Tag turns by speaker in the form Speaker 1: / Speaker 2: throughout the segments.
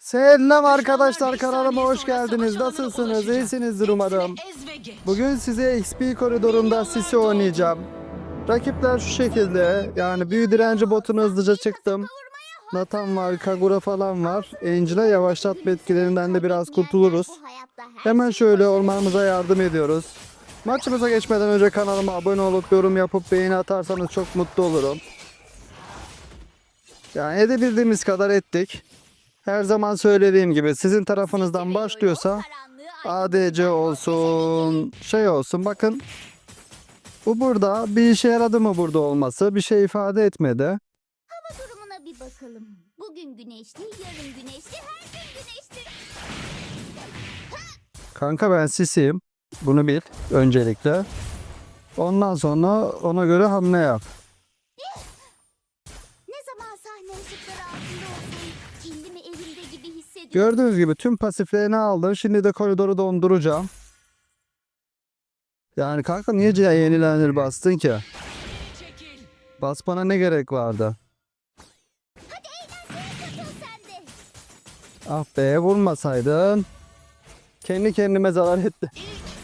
Speaker 1: Selam arkadaşlar kanalıma hoş geldiniz. Nasılsınız? İyisinizdir umarım. Bugün size XP koridorunda Sisi oynayacağım. Rakipler şu şekilde. Yani büyü direnci botunu hızlıca çıktım. Nathan var, Kagura falan var. Angel'a yavaşlatma etkilerinden de biraz kurtuluruz. Hemen şöyle ormanımıza yardım ediyoruz. Maçımıza geçmeden önce kanalıma abone olup yorum yapıp beğeni atarsanız çok mutlu olurum. Yani edebildiğimiz kadar ettik. Her zaman söylediğim gibi sizin tarafınızdan başlıyorsa ADC olsun, şey olsun bakın. Bu burada bir işe yaradı mı burada olması bir şey ifade etmedi.
Speaker 2: durumuna bir bakalım. Bugün güneşli, yarın güneşli, her gün güneşli.
Speaker 1: Kanka ben sisiyim. Bunu bil öncelikle. Ondan sonra ona göre hamle yap. Gördüğünüz gibi tüm pasiflerini aldım. Şimdi de koridoru donduracağım. Yani kanka niye yenilenir bastın ki? Basmana ne gerek vardı? Ah be vurmasaydın. Kendi kendime zarar etti.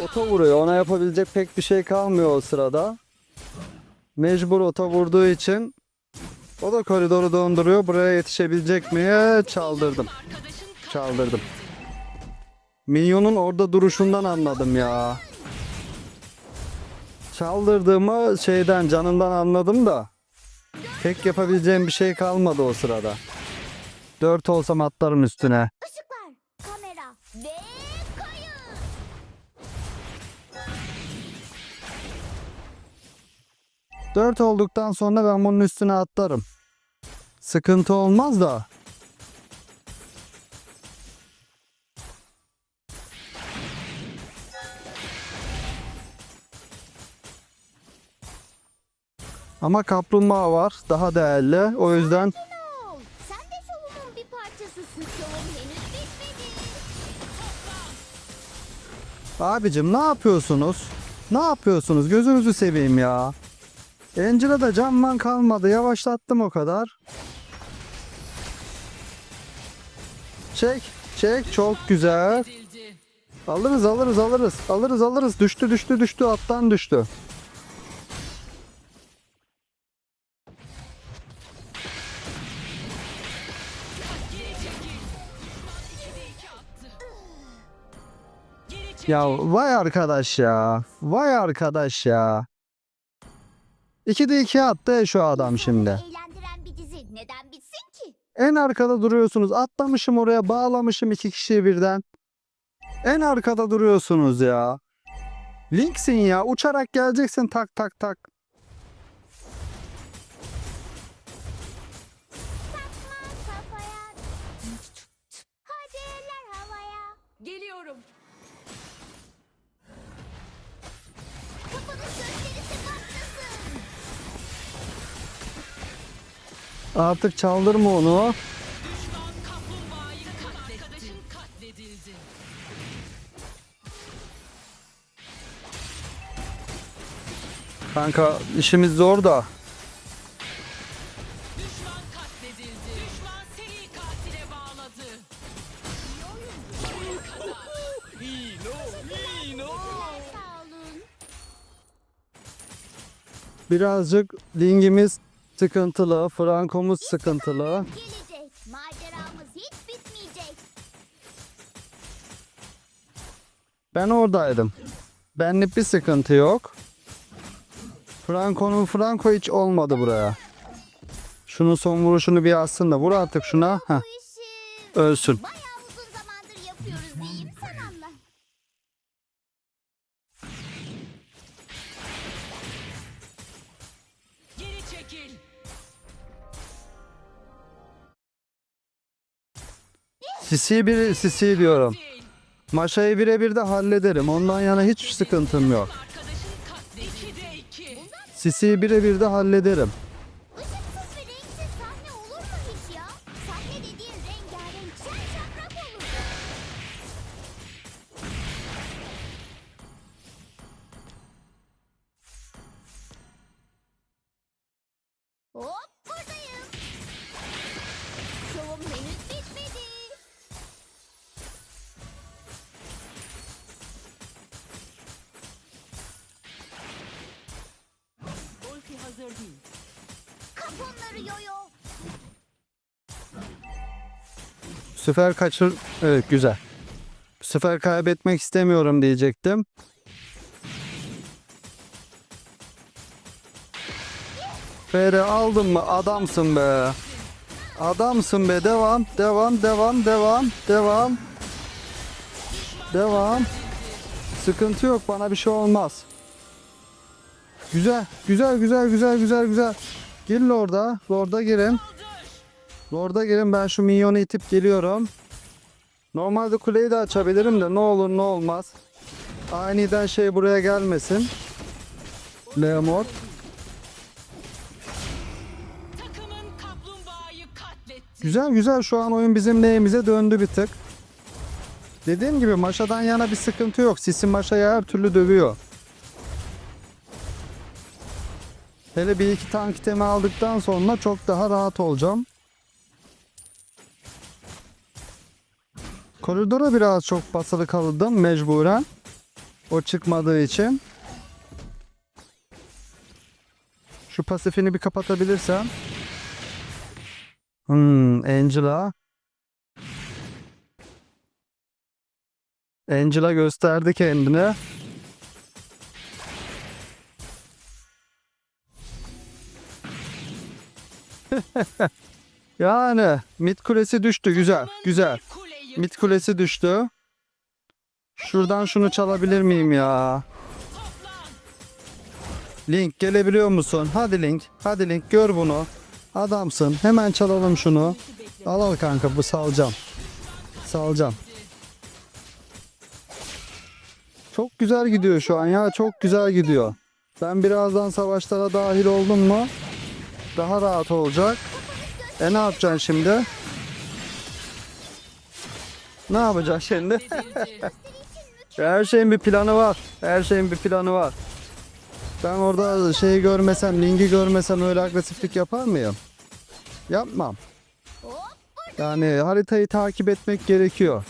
Speaker 1: Oto vuruyor. Ona yapabilecek pek bir şey kalmıyor o sırada. Mecbur oto vurduğu için o da koridoru donduruyor. Buraya yetişebilecek mi? Çaldırdım. Çaldırdım. Minyonun orada duruşundan anladım ya. Çaldırdığımı şeyden canından anladım da pek yapabileceğim bir şey kalmadı o sırada. Dört olsam atlarım üstüne.
Speaker 2: Işıklar, kamera ve kayıt.
Speaker 1: Dört olduktan sonra ben bunun üstüne atlarım. Sıkıntı olmaz da. Ama kaplumbağa var. Daha değerli. O yüzden
Speaker 2: Ne ol? Sen de şovumun bir parçasısın. Şovum henüz bitmedi.
Speaker 1: Abicim ne yapıyorsunuz? Ne yapıyorsunuz? Gözünüzü seveyim ya. Angela camman kalmadı. Yavaşlattım o kadar. Çek. Çek. Çok güzel. Alırız alırız alırız. Alırız alırız. Düştü düştü düştü. Attan düştü. Ya vay arkadaş ya. Vay arkadaş ya. 2'de 2 attı şu adam şimdi.
Speaker 2: Eğlendiren bir dizi neden bitsin ki?
Speaker 1: En arkada duruyorsunuz. Atlamışım oraya bağlamışım iki kişiyi birden. En arkada duruyorsunuz ya. Linksin ya. Uçarak geleceksin tak tak tak. Artık çaldırma onu. Kanka işimiz zor da. Birazcık lingimiz sıkıntılı. Frankomuz sıkıntılı.
Speaker 2: Gelecek. Maceramız hiç bitmeyecek.
Speaker 1: Ben oradaydım. Benlik bir sıkıntı yok. Franco'nun Franco hiç olmadı buraya. Şunun son vuruşunu bir atsın da vur artık şuna. Heh, ölsün.
Speaker 3: Çekil.
Speaker 1: Sisi bir sisi diyorum. Maşayı birebir de hallederim. Ondan yana hiç sıkıntım yok. Sisi'yi birebir de hallederim. Sefer kaçır... Evet güzel. Sefer kaybetmek istemiyorum diyecektim. Fere aldın mı? Adamsın be. Adamsın be. Devam, devam, devam, devam, devam. Devam. Sıkıntı yok. Bana bir şey olmaz. Güzel, güzel, güzel, güzel, güzel, güzel. Girin orada. Lord'a girin. Lord'a girin. Ben şu minyonu itip geliyorum. Normalde kuleyi de açabilirim de ne olur ne olmaz. Aniden şey buraya gelmesin. Leomord. Güzel güzel şu an oyun bizim neyimize döndü bir tık. Dediğim gibi Maşa'dan yana bir sıkıntı yok. Sisi Maşa'yı her türlü dövüyor. Hele bir iki tank itemi aldıktan sonra çok daha rahat olacağım. Koridora biraz çok basılı kaldım mecburen. O çıkmadığı için. Şu pasifini bir kapatabilirsem. Hmm, Angela. Angela gösterdi kendini. yani mid kulesi düştü güzel güzel. Mid kulesi düştü. Şuradan şunu çalabilir miyim ya? Link gelebiliyor musun? Hadi Link. Hadi Link gör bunu. Adamsın. Hemen çalalım şunu. Al al kanka bu salacağım. Salacağım. Çok güzel gidiyor şu an ya. Çok güzel gidiyor. Ben birazdan savaşlara dahil oldum mu daha rahat olacak. E ne yapacaksın şimdi? Ne yapacaksın şimdi? Her şeyin bir planı var. Her şeyin bir planı var. Ben orada şeyi görmesem, linki görmesem öyle agresiflik yapar mıyım? Yapmam. Yani haritayı takip etmek gerekiyor.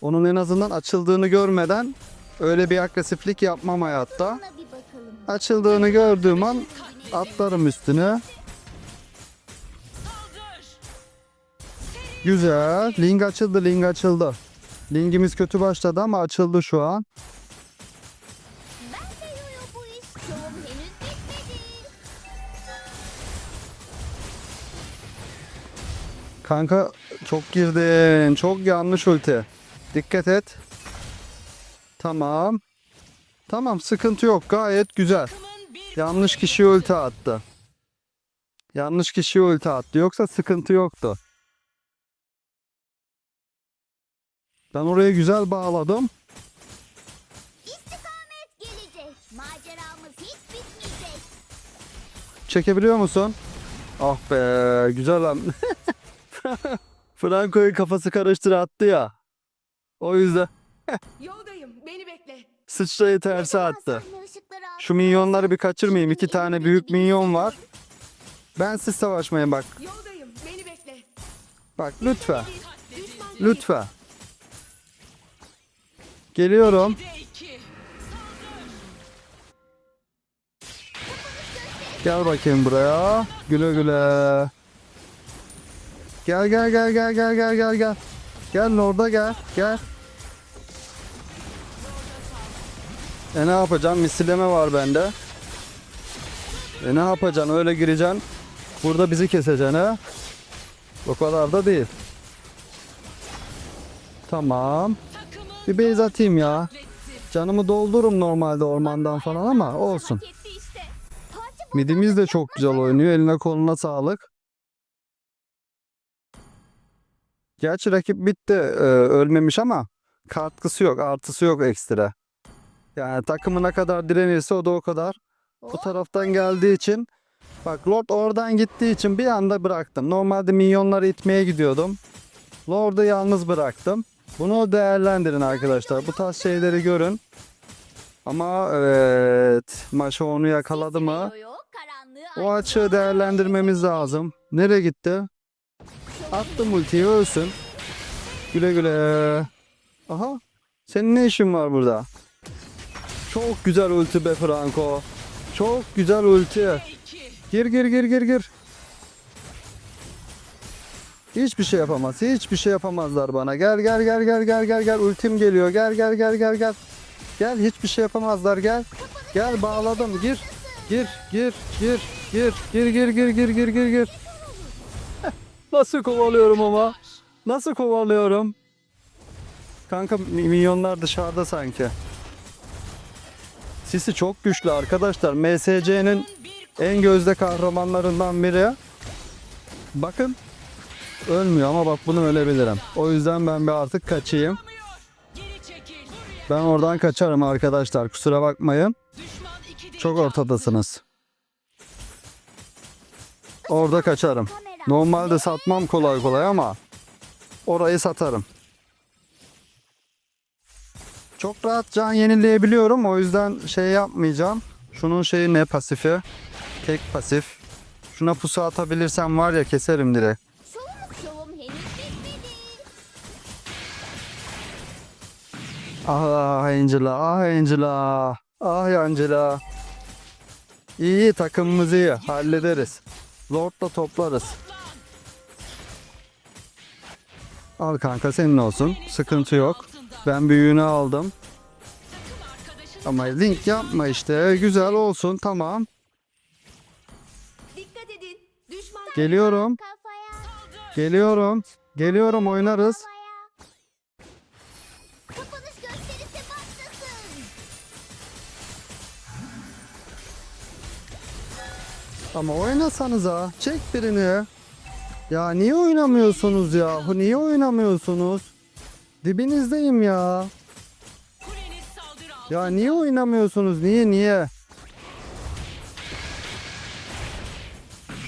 Speaker 1: Onun en azından açıldığını görmeden öyle bir agresiflik yapmam hayatta. Açıldığını gördüğüm an atlarım üstüne. Güzel. Link açıldı, link açıldı. Linkimiz kötü başladı ama açıldı şu an. Kanka çok girdin. Çok yanlış ulti. Dikkat et. Tamam. Tamam sıkıntı yok. Gayet güzel. Yanlış kişiye ulti attı. Yanlış kişiye ulti attı. Yoksa sıkıntı yoktu. Ben oraya güzel bağladım.
Speaker 2: İstikamet gelecek. Maceramız hiç bitmeyecek.
Speaker 1: Çekebiliyor musun? Ah be güzel lan. Franco'yu kafası karıştır attı ya. O yüzden
Speaker 3: Yoldayım. Beni bekle.
Speaker 1: sıçrayı terse attı.
Speaker 2: sahne ışıkları
Speaker 1: Şu minyonları bir kaçırmayayım. İki tane büyük minyon
Speaker 2: şey
Speaker 1: var. Ben siz savaşmayın bak.
Speaker 3: Yoldayım. Beni bekle.
Speaker 1: Bak lütfen. Lütfen. Geliyorum. Gel bakayım buraya. Güle güle. Gel gel gel gel gel gel gel gel. Gel orada gel. Gel. E ne yapacağım? Misilleme var bende. E ne yapacaksın? Öyle gireceksin. Burada bizi keseceksin ha. O kadar da değil. Tamam. Bir base atayım ya. Canımı doldururum normalde ormandan falan ama olsun. Midimiz de çok güzel oynuyor. Eline koluna sağlık. Gerçi rakip bitti. e, ölmemiş ama katkısı yok, artısı yok ekstra. Yani takımı ne kadar direnirse o da o kadar. Bu taraftan geldiği için bak Lord oradan gittiği için bir anda bıraktım. Normalde minyonları itmeye gidiyordum. Lord'u yalnız bıraktım. Bunu değerlendirin arkadaşlar. Bu tarz şeyleri görün. Ama evet Maşa onu yakaladı mı? O açığı değerlendirmemiz lazım. Nereye gitti? Attım ultiyi ölsün. Güle güle. Aha. Senin ne işin var burada? Çok güzel ulti be Franco. Çok güzel ulti. Gir gir gir gir gir. Hiçbir şey yapamaz. Hiçbir şey yapamazlar bana. Gel gel gel gel gel gel gel. Ultim geliyor. Gel gel gel gel gel. Gel hiçbir şey yapamazlar. Gel. Gel bağladım. Gir. Gir gir gir gir gir gir gir gir gir gir gir. Nasıl kovalıyorum ama? Nasıl kovalıyorum? Kanka milyonlar dışarıda sanki. Sisi çok güçlü arkadaşlar. MSC'nin en gözde kahramanlarından biri. Bakın ölmüyor ama bak bunu ölebilirim. O yüzden ben bir artık kaçayım. Ben oradan kaçarım arkadaşlar. Kusura bakmayın. Çok ortadasınız. Orada kaçarım. Normalde satmam kolay kolay ama orayı satarım. Çok rahat can yenileyebiliyorum. O yüzden şey yapmayacağım. Şunun şeyi ne pasifi? Tek pasif. Şuna pusu atabilirsem var ya keserim direkt. Ah Angela, ah Angela. Ah Angela. İyi takımımız iyi. Hallederiz. Lord'la toplarız. Al kanka senin olsun. Sıkıntı yok. Ben büyüğünü aldım. Ama link yapma işte. Güzel olsun tamam. Geliyorum. Geliyorum. Geliyorum oynarız. Ama oynasanıza. Çek birini. Ya niye oynamıyorsunuz ya? Niye oynamıyorsunuz? Dibinizdeyim ya. Ya niye oynamıyorsunuz? Niye niye?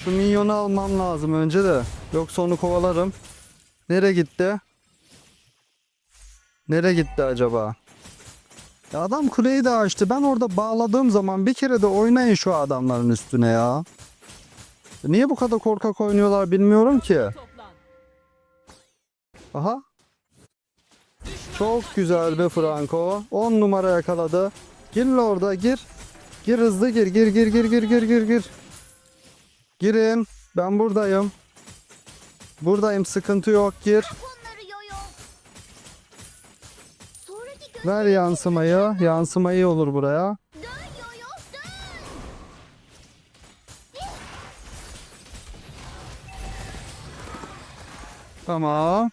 Speaker 1: Şu minyonu almam lazım önce de. Yoksa onu kovalarım. Nereye gitti? Nereye gitti acaba? Ya adam kuleyi de açtı. Ben orada bağladığım zaman bir kere de oynayın şu adamların üstüne ya. Niye bu kadar korkak oynuyorlar bilmiyorum ki. Aha. Çok güzel be Franco. 10 numara yakaladı. Gir orada gir. Gir hızlı gir gir gir gir gir gir gir gir. Girin. Ben buradayım. Buradayım sıkıntı yok gir. Ver yansımayı. Yansımayı olur buraya. Tamam.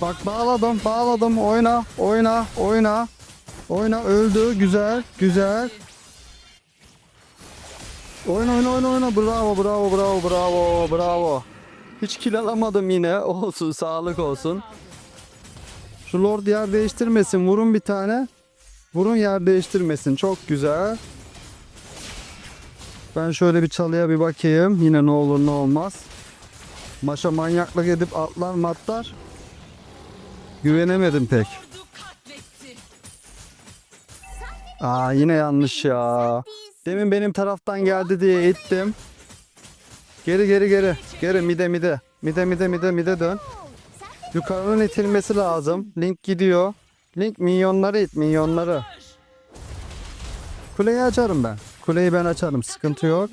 Speaker 1: Bak bağladım bağladım oyna oyna oyna. Oyna öldü güzel güzel. Oyna oyna oyna oyna bravo bravo bravo bravo bravo. Hiç kill alamadım yine olsun sağlık olsun. Şu lord yer değiştirmesin vurun bir tane. Vurun yer değiştirmesin çok güzel. Ben şöyle bir çalıya bir bakayım yine ne olur ne olmaz. Maşa manyaklık edip atlar matlar. Güvenemedim pek. Aa yine yanlış ya. Demin benim taraftan geldi diye ittim. Geri geri geri. Geri mide mide. Mide mide mide mide dön. Yukarının itilmesi lazım. Link gidiyor. Link minyonları it minyonları. Kuleyi açarım ben. Kuleyi ben açarım. Sıkıntı yok.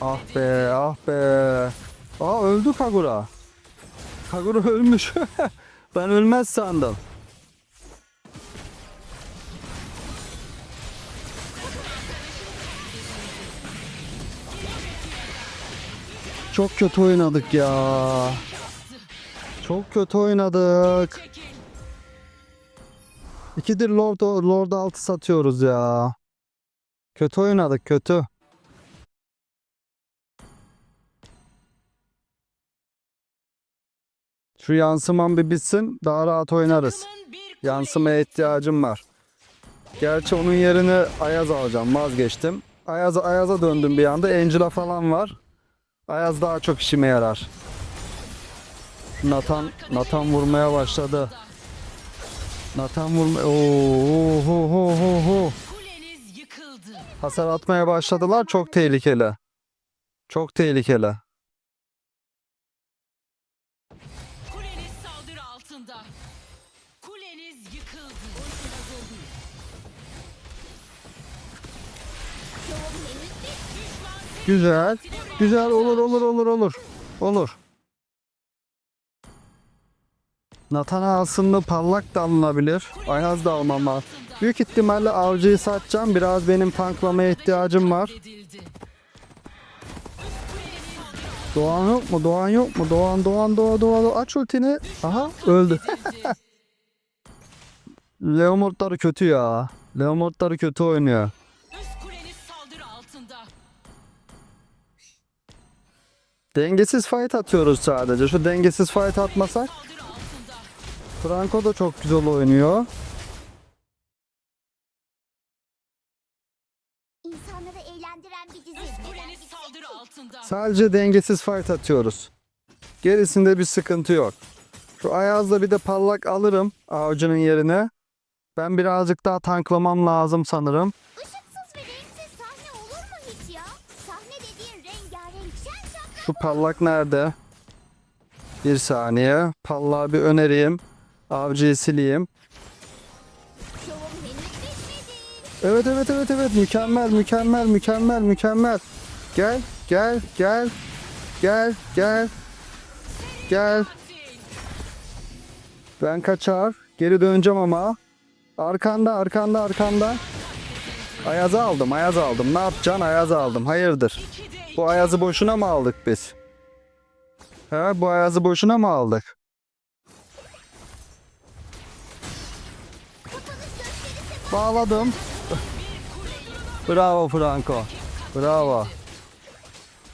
Speaker 1: Ah be ah be. Aa öldü Kagura. Kagura ölmüş. ben ölmez sandım. Çok kötü oynadık ya. Çok kötü oynadık. İkidir Lord, Lord altı satıyoruz ya. Kötü oynadık kötü. Şu yansıman bir bitsin daha rahat oynarız. Yansımaya ihtiyacım var. Gerçi onun yerini Ayaz alacağım vazgeçtim. Ayaz, Ayaz'a döndüm bir anda. Angela falan var. Ayaz daha çok işime yarar. Nathan, Nathan vurmaya başladı. Nathan vurma... Oo, ho, ho, ho, ho. Hasar atmaya başladılar. Çok tehlikeli. Çok tehlikeli. Güzel. Güzel olur olur olur olur. Olur. Nathan alsın mı parlak da alınabilir. Ayaz da almam var. Büyük ihtimalle avcıyı satacağım. Biraz benim tanklamaya ihtiyacım var. Doğan yok mu? Doğan yok mu? Doğan Doğan Doğa Doğa Doğa. Aç ultini. Aha öldü. Leomordları kötü ya. Leomordları kötü oynuyor. Dengesiz fight atıyoruz sadece. Şu dengesiz fight atmasak. Franco da çok güzel oynuyor.
Speaker 2: İnsanları eğlendiren bir dizi.
Speaker 1: Sadece dengesiz fight atıyoruz. Gerisinde bir sıkıntı yok. Şu Ayaz'la bir de parlak alırım avcının yerine. Ben birazcık daha tanklamam lazım sanırım. Şu parlak nerede? Bir saniye. Pallağı bir önereyim. Avcıyı sileyim. Evet evet evet evet mükemmel mükemmel mükemmel mükemmel. Gel gel gel gel gel gel. Ben kaçar. Geri döneceğim ama. Arkanda arkanda arkanda. Ayaz'ı aldım Ayaz aldım. Ne yapacaksın Ayaz aldım. Hayırdır. Bu Ayaz'ı boşuna mı aldık biz? He bu Ayaz'ı boşuna mı aldık? Bağladım. Bravo Franco. Bravo.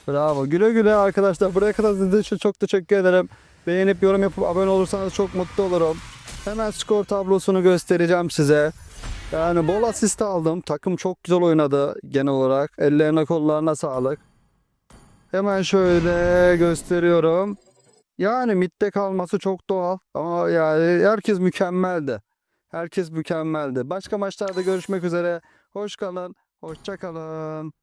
Speaker 1: Bravo. Güle güle arkadaşlar. Buraya kadar izlediğiniz için çok teşekkür ederim. Beğenip yorum yapıp abone olursanız çok mutlu olurum. Hemen skor tablosunu göstereceğim size. Yani bol asist aldım. Takım çok güzel oynadı genel olarak. Ellerine kollarına sağlık. Hemen şöyle gösteriyorum. Yani midde kalması çok doğal. Ama yani herkes mükemmeldi. Herkes mükemmeldi. Başka maçlarda görüşmek üzere. Hoş kalın. Hoşça kalın.